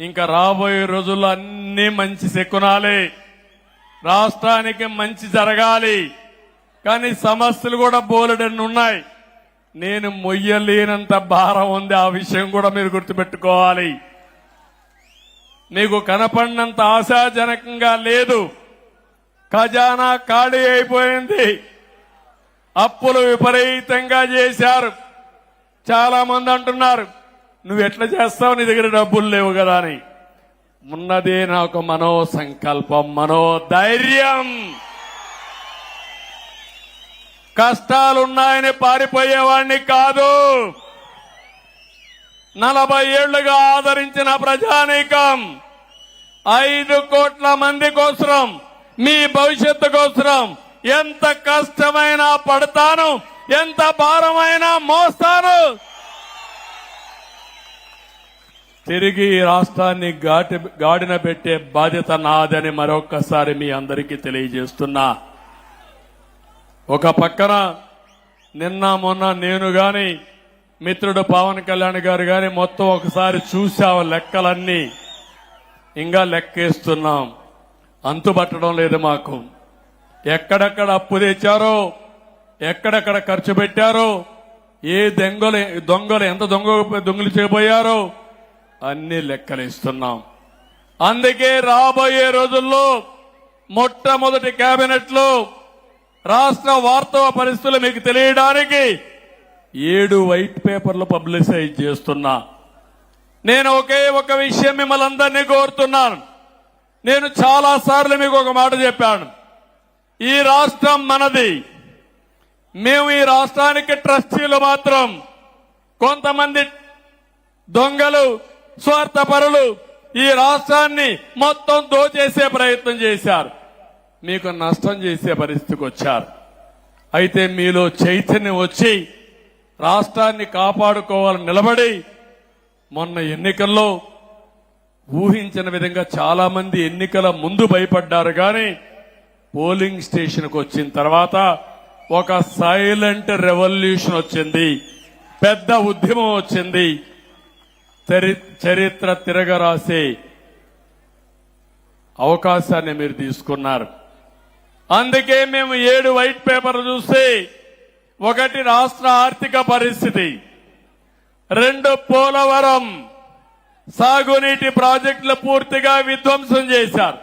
ఇంకా రాబోయే రోజుల్లో అన్ని మంచి శకునాలే. రాష్ట్రానికి మంచి జరగాలి. కానీ సమస్యలు కూడా బోలెడన్ని ఉన్నాయి. నేను మొయ్యలేనంత భారం ఉంది. ఆ విషయం కూడా మీరు గుర్తుపెట్టుకోవాలి. మీకు కనపడినంత ఆశాజనకంగా లేదు. ఖజానా ఖాళీ అయిపోయింది. అప్పులు విపరీతంగా చేశారు. చాలా మంది అంటున్నారు నువ్వు ఎట్లా చేస్తావు నీ దగ్గర డబ్బులు లేవు కదా అని. ఉన్నదే నాకు మనో సంకల్పం మనో ధైర్యం కష్టాలున్నాయని పారిపోయేవాణ్ణి కాదు. నలభై ఏళ్ళుగా ఆదరించిన ప్రజానీకం ఐదు కోట్ల మంది కోసం మీ భవిష్యత్తు కోసం ఎంత కష్టమైనా పడతాను ఎంత భారమైనా మోస్తాను. తిరిగి ఈ రాష్ట్రాన్ని ఘాటి గాడిన పెట్టే బాధ్యత నాదని మరొక్కసారి మీ అందరికీ తెలియజేస్తున్నా. ఒక పక్కన నిన్న మొన్న నేను గాని మిత్రుడు పవన్ కళ్యాణ్ గారు గాని మొత్తం ఒకసారి చూసాం లెక్కలన్నీ. ఇంకా లెక్కేస్తున్నాం. అంతుపట్టడం లేదు మాకు. ఎక్కడెక్కడ అప్పు తెచ్చారో ఎక్కడెక్కడ ఖర్చు పెట్టారో ఏ దొంగలు దొంగలు ఎంత దొంగ దొంగలు చేయబోయారో అన్ని లెక్కలేస్తున్నాం. అందుకే రాబోయే రోజుల్లో మొట్టమొదటి కేబినెట్లో రాష్ట్ర వార్తవ పరిస్థితులు మీకు తెలియడానికి ఏడు వైట్ పేపర్లు పబ్లిసైజ్ చేస్తున్నా. నేను ఒకే ఒక విషయం మిమ్మల్ని అందరినీ కోరుతున్నాను. నేను చాలా సార్లు మీకు ఒక మాట చెప్పాను. ఈ రాష్ట్రం మనది. మేము ఈ రాష్ట్రానికి ట్రస్టీలు మాత్రం. కొంతమంది దొంగలు స్వార్థపరులు ఈ రాష్ట్రాన్ని మొత్తం దోచేసే ప్రయత్నం చేశారు. మీకు నష్టం చేసే పరిస్థితికి వచ్చారు. అయితే మీలో చైతన్యం వచ్చి రాష్ట్రాన్ని కాపాడుకోవాలని నిలబడి మొన్న ఎన్నికల్లో ఊహించిన విధంగా చాలా మంది ఎన్నికల ముందు భయపడ్డారు కానీ పోలింగ్ స్టేషన్కి వచ్చిన తర్వాత ఒక సైలెంట్ రెవల్యూషన్ వచ్చింది. పెద్ద ఉద్యమం వచ్చింది. చరిత్ర తిరగరాసే అవకాశాన్ని మీరు తీసుకున్నారు. అందుకే మేము ఏడు వైట్ పేపర్ చూస్తే ఒకటి రాష్ట్ర ఆర్థిక పరిస్థితి రెండు పోలవరం సాగునీటి ప్రాజెక్టులు పూర్తిగా విధ్వంసం చేశారు.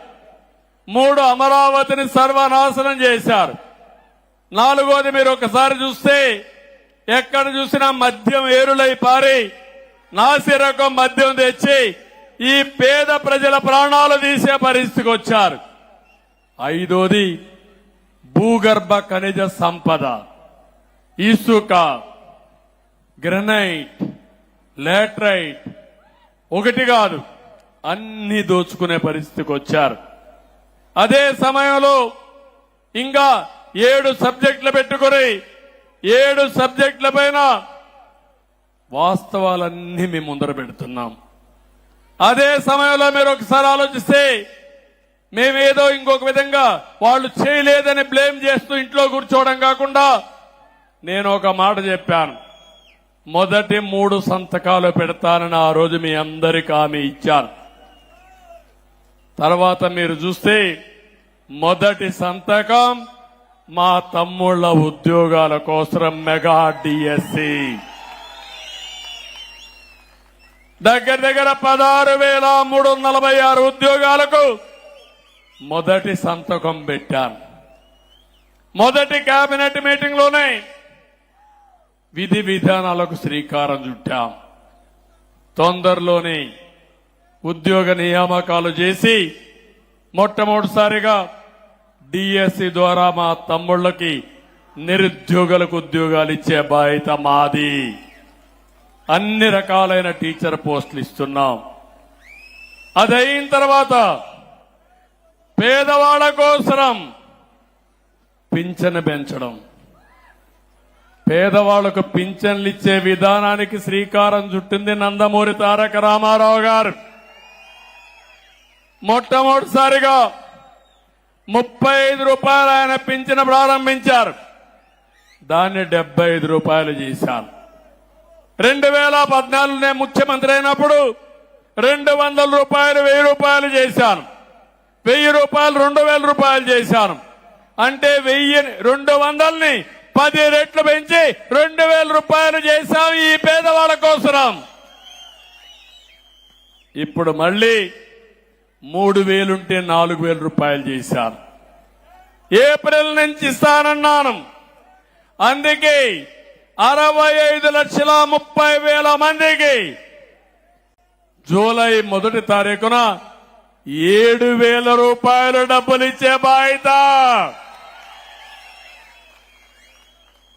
మూడు అమరావతిని సర్వనాశనం చేశారు. నాలుగోది మీరు ఒకసారి చూస్తే ఎక్కడ చూసినా మద్యం ఏరులై పారి నాసి రకం మద్యం తెచ్చి ఈ పేద ప్రజల ప్రాణాలు తీసే పరిస్థితికి వచ్చారు. ఐదోది భూగర్భ ఖనిజ సంపద ఇసుక గ్రనైట్ లాట్రైట్ ఒకటి కాదు అన్ని దోచుకునే పరిస్థితికి వచ్చారు. అదే సమయంలో ఇంకా ఏడు సబ్జెక్టులు పెట్టుకుని ఏడు సబ్జెక్టుల పైన వాస్తవాలన్నీ మేము ముందర పెడుతున్నాం. అదే సమయంలో మీరు ఒకసారి ఆలోచిస్తే మేమేదో ఇంకొక విధంగా వాళ్ళు చేయలేదని బ్లేమ్ చేస్తూ ఇంట్లో కూర్చోవడం కాకుండా నేను ఒక మాట చెప్పాను. మొదటి మూడు సంతకాలు పెడతానని ఆ రోజు మీ అందరికి హామీ ఇచ్చాను. తర్వాత మీరు చూస్తే మొదటి సంతకం మా తమ్ముళ్ళ ఉద్యోగాల కోసం మెగా డిఎస్సి. దగ్గర దగ్గర పదహారు వేల మూడు వందల నలభై ఆరు ఉద్యోగాలకు మొదటి సంతకం పెట్టాను. మొదటి కేబినెట్ మీటింగ్లోనే విధి విధానాలకు శ్రీకారం చుట్టాం. తొందరలోనే ఉద్యోగ నియామకాలు చేసి మొట్టమొదటిసారిగా డిఎస్సి ద్వారా మా తమ్ముళ్ళకి నిరుద్యోగులకు ఉద్యోగాలు ఇచ్చే బాధ్యత మాది. అన్ని రకాలైన టీచర్ పోస్టులు ఇస్తున్నాం. అదైన తర్వాత పేదవాళ్ళ కోసరం పింఛను పెంచడం. పేదవాళ్ళకు పింఛన్లు ఇచ్చే విధానానికి శ్రీకారం చుట్టింది నందమూరి తారక రామారావు గారు. మొట్టమొదటిసారిగా ముప్పై ఐదు రూపాయలు ఆయన పింఛను ప్రారంభించారు. దాన్ని డెబ్బై ఐదు రూపాయలు చేశారు. రెండు వేల పద్నాలుగు నేను ముఖ్యమంత్రి అయినప్పుడు రెండు వందల రూపాయలు వెయ్యి రూపాయలు చేశాను. వెయ్యి రూపాయలు రెండు వేల రూపాయలు చేశాను. అంటే వెయ్యి రెండు వందల్ని పది రెట్లు పెంచి రెండు వేల రూపాయలు చేశాం ఈ పేదవాళ్ళ కోసరం. ఇప్పుడు మళ్ళీ మూడు వేలుంటే నాలుగు వేల రూపాయలు చేశాను. ఏప్రిల్ నుంచి ఇస్తానన్నాను. అందుకే అరవై ఐదు లక్షల ముప్పై వేల మందికి. జూలై మొదటి తారీఖున ఏడు వేల రూపాయలు డబ్బులు ఇచ్చే బాధ్యత.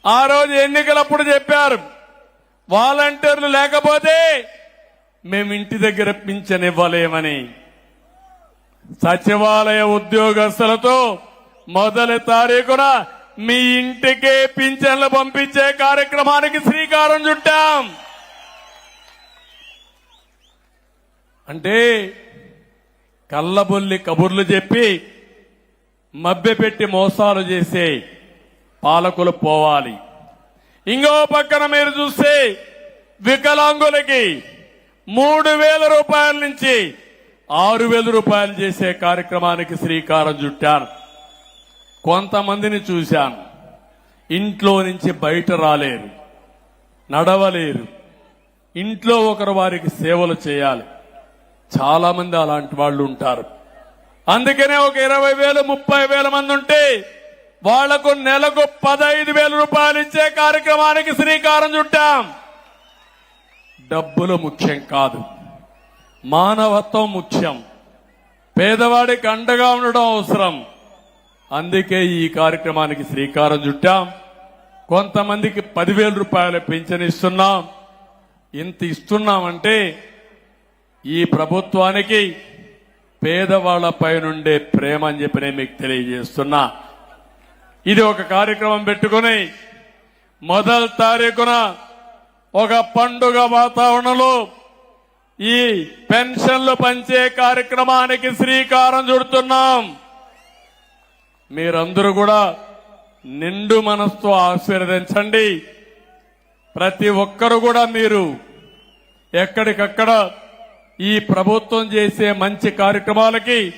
ఆ రోజు ఎన్నికలప్పుడు చెప్పారు వాలంటీర్లు లేకపోతే మేము ఇంటి దగ్గర పింఛనివ్వలేమని సచివాలయ ఉద్యోగస్తులతో మొదటి తారీఖున మీ ఇంటికే పింఛన్లు పంపించే కార్యక్రమానికి శ్రీకారం చుట్టాం. అంటే కళ్ళబొల్లి కబుర్లు చెప్పి మభ్యపెట్టి మోసాలు చేసే పాలకులు పోవాలి. ఇంకో పక్కన మీరు చూస్తే వికలాంగులకి మూడు వేల రూపాయల నుంచి ఆరు వేల రూపాయలు చేసే కార్యక్రమానికి శ్రీకారం చుట్టారు. కొంతమందిని చూశాను. ఇంట్లో నుంచి బయట రాలేరు. నడవలేరు. ఇంట్లో ఒకరు వారికి సేవలు చేయాలి. చాలా మంది అలాంటి వాళ్ళు ఉంటారు. అందుకనే ఒక ఇరవై వేలు ముప్పై వేల మంది ఉంటే వాళ్ళకు నెలకు పదహైదు వేల రూపాయలు ఇచ్చే కార్యక్రమానికి శ్రీకారం చుట్టాం. డబ్బులు ముఖ్యం కాదు. మానవత్వం ముఖ్యం. పేదవాడికి అండగా ఉండడం అవసరం. అందుకే ఈ కార్యక్రమానికి శ్రీకారం చుట్టాం. కొంతమందికి పదివేల రూపాయల పెన్షన్ ఇస్తున్నాం. ఇంత ఇస్తున్నామంటే ఈ ప్రభుత్వానికి పేదవాళ్ళపై నుండే ప్రేమ అని చెప్పి నేను మీకు తెలియజేస్తున్నా. ఇది ఒక కార్యక్రమం పెట్టుకుని మొదటి తారీఖున ఒక పండుగ వాతావరణంలో ఈ పెన్షన్లు పంచే కార్యక్రమానికి శ్రీకారం చుడుతున్నాం. మీరందరూ కూడా నిండు మనసుతో ఆశీర్వదించండి. ప్రతి ఒక్కరు కూడా మీరు ఎక్కడికక్కడ ఈ ప్రభుత్వం చేసే మంచి కార్యక్రమాలకి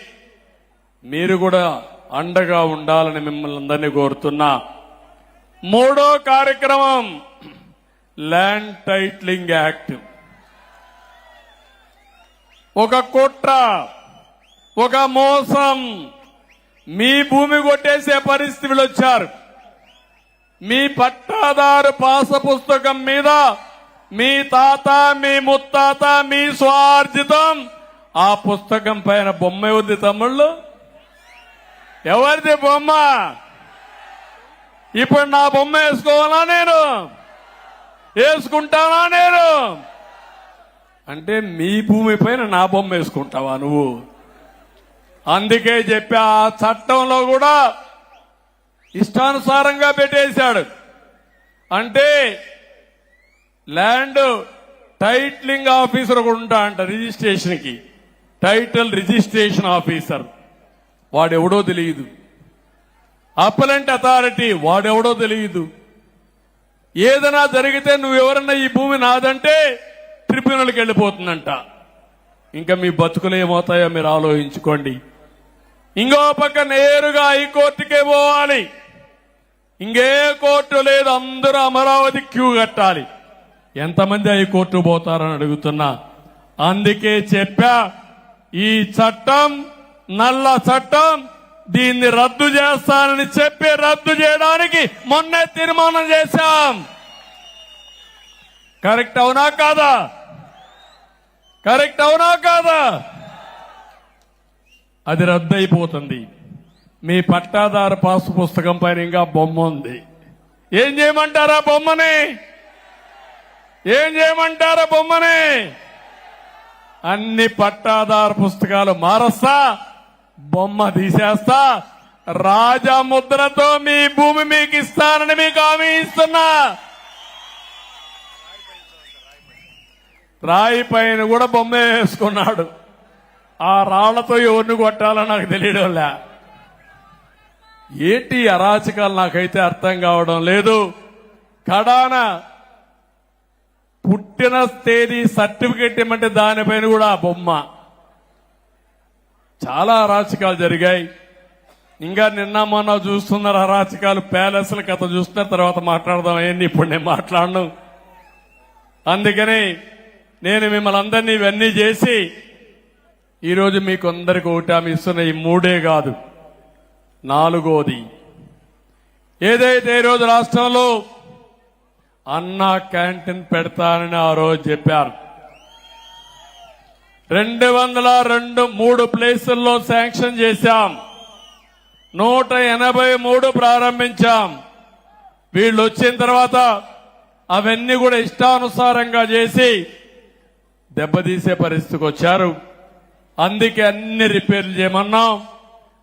మీరు కూడా అండగా ఉండాలని మిమ్మల్ని అందరినీ కోరుతున్నా. మూడో కార్యక్రమం ల్యాండ్ టైట్లింగ్ యాక్ట్. ఒక కుట్ర ఒక మోసం మీ భూమి కొట్టేసే పరిస్థితులు వచ్చారు. మీ పట్టాదారు పాస పుస్తకం మీద మీ తాత మీ ముత్తాత మీ స్వార్జితం ఆ పుస్తకం పైన బొమ్మ ఉంది తమ్ముళ్ళు. ఎవరిది బొమ్మ? ఇప్పుడు నా బొమ్మ వేసుకోవాలా నేను? వేసుకుంటానా నేను? అంటే మీ భూమి పైన నా బొమ్మ వేసుకుంటావా నువ్వు? అందుకే చెప్పి ఆ చట్టంలో కూడా ఇష్టానుసారంగా పెట్టేశాడు. అంటే ల్యాండ్ టైట్లింగ్ ఆఫీసర్ ఒకడు ఉంటా అంట రిజిస్ట్రేషన్కి టైటిల్ రిజిస్ట్రేషన్ ఆఫీసర్. వాడెవడో తెలియదు. అప్పలెంట్ అథారిటీ వాడెవడో తెలియదు. ఏదైనా జరిగితే నువ్వెవరన్నా ఈ భూమి నాదంటే ట్రిబ్యునల్కి వెళ్ళిపోతుందంట. ఇంకా మీ బతుకులు ఏమవుతాయో మీరు ఆలోచించుకోండి. ఇంకో పక్క నేరుగా హైకోర్టుకే పోవాలి. ఇంకే కోర్టు లేదు అందరూ అమరావతి క్యూ కట్టాలి. ఎంతమంది హైకోర్టు పోతారని అడుగుతున్నా. అందుకే చెప్పా ఈ చట్టం నల్ల చట్టం దీన్ని రద్దు చేస్తానని చెప్పి రద్దు చేయడానికి మొన్నే తీర్మానం చేశాం. కరెక్ట్ అవునా కాదా? కరెక్ట్ అవునా కాదా? అది రద్దయిపోతుంది. మీ పట్టాదారు పాస్ పుస్తకం పైన ఇంకా బొమ్మ ఉంది. ఏం చేయమంటారా బొమ్మని? ఏం చేయమంటారా బొమ్మని? అన్ని పట్టాదారు పుస్తకాలు మారస్తా బొమ్మ తీసేస్తా రాజముద్రతో మీ భూమి మీకు ఇస్తానని మీకు హామీ ఇస్తున్నా. రాయి పైన కూడా బొమ్మ వేసుకున్నాడు. ఆ రాళ్ళతో ఎవరిని కొట్టాలో నాకు తెలియడంలా. ఏంటి అరాచకాలు నాకైతే అర్థం కావడం లేదు. కడాన పుట్టిన తేదీ సర్టిఫికెట్ ఇమ్మంటే దానిపైన కూడా ఆ బొమ్మ. చాలా అరాచకాలు జరిగాయి. ఇంకా నిన్న మొన్న చూస్తున్నారు అరాచకాలు ప్యాలెస్ల కథ చూస్తున్న తర్వాత మాట్లాడదాం. అయ్యింది ఇప్పుడు నేను మాట్లాడను? అందుకని నేను మిమ్మల్ని అందరినీ ఇవన్నీ చేసి ఈరోజు మీకు అందరికి ఓటమి ఇస్తున్న ఈ మూడే కాదు నాలుగోది. ఏదైతే ఈరోజు రాష్ట్రంలో అన్నా క్యాంటీన్ పెడతానని ఆ రోజు చెప్పారు. రెండు వందల రెండు మూడు ప్లేసుల్లో శాంక్షన్ చేశాం. నూట ఎనభై మూడు ప్రారంభించాం. వీళ్ళు వచ్చిన తర్వాత అవన్నీ కూడా ఇష్టానుసారంగా చేసి దెబ్బతీసే పరిస్థితికి వచ్చారు. అందుకే అన్ని రిపేర్లు చేయమన్నాం.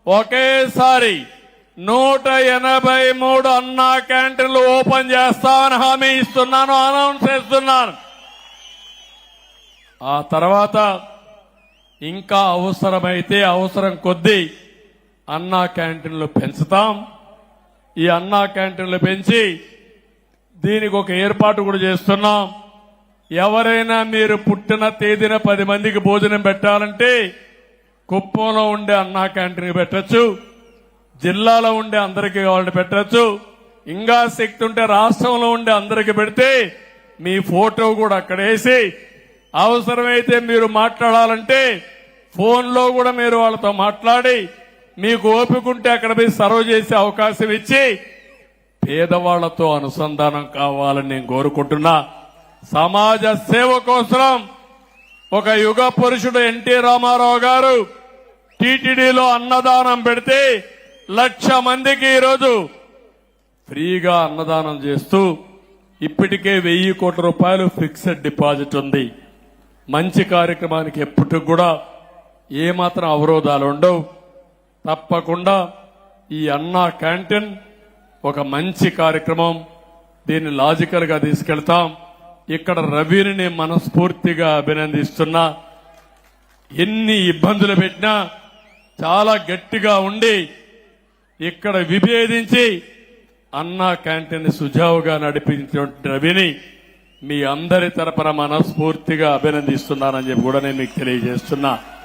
ఒకేసారి నూట ఎనభై మూడు అన్నా క్యాంటీన్లు ఓపెన్ చేస్తామని హామీ ఇస్తున్నాను అనౌన్స్ చేస్తున్నాను. ఆ తర్వాత ఇంకా అవసరమైతే అవసరం కొద్దీ అన్నా క్యాంటీన్లు పెంచుతాం. ఈ అన్నా క్యాంటీన్లు పెంచి దీనికి ఒక ఏర్పాటు కూడా చేస్తున్నాం. ఎవరైనా మీరు పుట్టిన తేదీన పది మందికి భోజనం పెట్టాలంటే కుప్పంలో ఉండే అన్నా క్యాంటీన్ పెట్టచ్చు జిల్లాలో ఉండే అందరికీ కావాలంటే పెట్టచ్చు ఇంకా శక్తి ఉంటే రాష్ట్రంలో ఉండే అందరికి పెడితే మీ ఫోటో కూడా అక్కడ వేసి అవసరమైతే మీరు మాట్లాడాలంటే ఫోన్లో కూడా మీరు వాళ్ళతో మాట్లాడి మీకు ఓపికంటే అక్కడ పోయి సర్వ్ చేసే అవకాశం ఇచ్చి పేదవాళ్ళతో అనుసంధానం కావాలని నేను కోరుకుంటున్నా. సమాజ సేవ కోసం ఒక యుగ పురుషుడు ఎన్టీ రామారావు గారు టీటీడీలో అన్నదానం పెడితే లక్ష మందికి ఈరోజు ఫ్రీగా అన్నదానం చేస్తూ ఇప్పటికే వెయ్యి కోట్ల రూపాయలు ఫిక్స్డ్ డిపాజిట్ ఉంది. మంచి కార్యక్రమానికి ఎప్పటికి కూడా ఏమాత్రం అవరోధాలు ఉండవు. తప్పకుండా ఈ అన్నా క్యాంటీన్ ఒక మంచి కార్యక్రమం. దీన్ని లాజికల్గా తీసుకెళ్తాం. ఇక్కడ రవిని నేను మనస్ఫూర్తిగా అభినందిస్తున్నా. ఎన్ని ఇబ్బందులు పెట్టినా చాలా గట్టిగా ఉండి ఇక్కడ విభేదించి అన్నా క్యాంటీన్ సుజావుగా నడిపించినటువంటి రవిని మీ అందరి తరపున మనస్ఫూర్తిగా అభినందిస్తున్నానని చెప్పి కూడా నేను మీకు తెలియజేస్తున్నా.